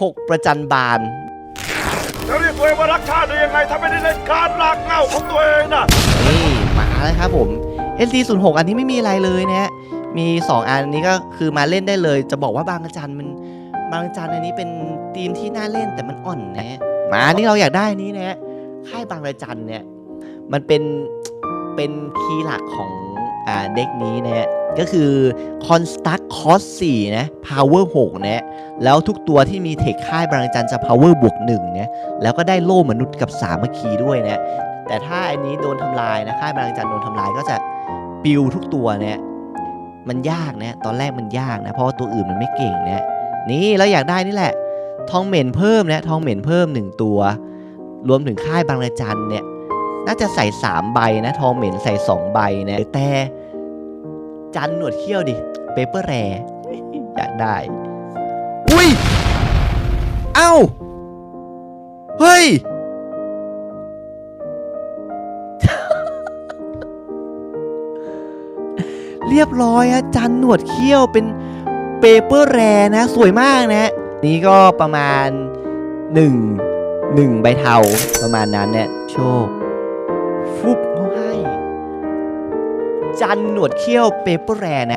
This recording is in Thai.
6 ประจันบาน จะเรียกตัวเองว่ารักชาติได้ยังไงถ้าไม่ได้เล่นการลากเหง้าของตัวเองน่ะนี่มาแล้วครับผม SC06 อันนี้ไม่มีอะไรเลยนะฮะ มี 2 อันนี้ก็คือมาเล่นได้เลย จะบอกว่าบางระจันมันบางระจันอันนี้เป็นทีมที่น่าเล่นแต่มันอ่อนนะฮะมาอันนี่เราอยากได้อันนี้นะฮะ ค่ายบางระจันเนี่ย มันเป็นเป็นคีย์หลักของอ่าเด็กนี้นะฮะ ก็คือ Construct Cost 4 นะ Power 6 นะ แล้วทุกตัวที่มีเทคค่ายบางจันจะ Power บวก1นะ แล้วก็ได้โล่มนุษย์กับสามัคคีด้วยนะ แต่ถ้าอันนี้โดนทำลายนะ ค่ายบางจันโดนทำลายก็จะปิวทุกตัวเนี่ยมันยากนะ ตอนแรกมันยากนะ เพราะว่าตัวอื่นมันไม่เก่งนะ นี่เราอยากได้นี่แหละ ทองเหม็นเพิ่มนะ ทองเหม็นเพิ่ม 1 ตัว รวมถึงค่ายบางระจันเนี่ย น่าจะใส่ 3 ใบนะ ทองเหม็นใส่ 2 ใบนะ แต่ จันหนวดเขี้ยวดิ เปเปอร์แรอยากได้ อุ้ย เอ้า เฮ้ย เรียบร้อยอะจันหนวดเขี้ยวเป็นเปเปอร์แรนะ สวยมากนะ นี่ก็ประมาณหนึ่งหนึ่งใบเทาประมาณนั้นเนี่ย โชคฟุบเขาให้ จันหนวดเขี้ยวเปเปอร์แรนะ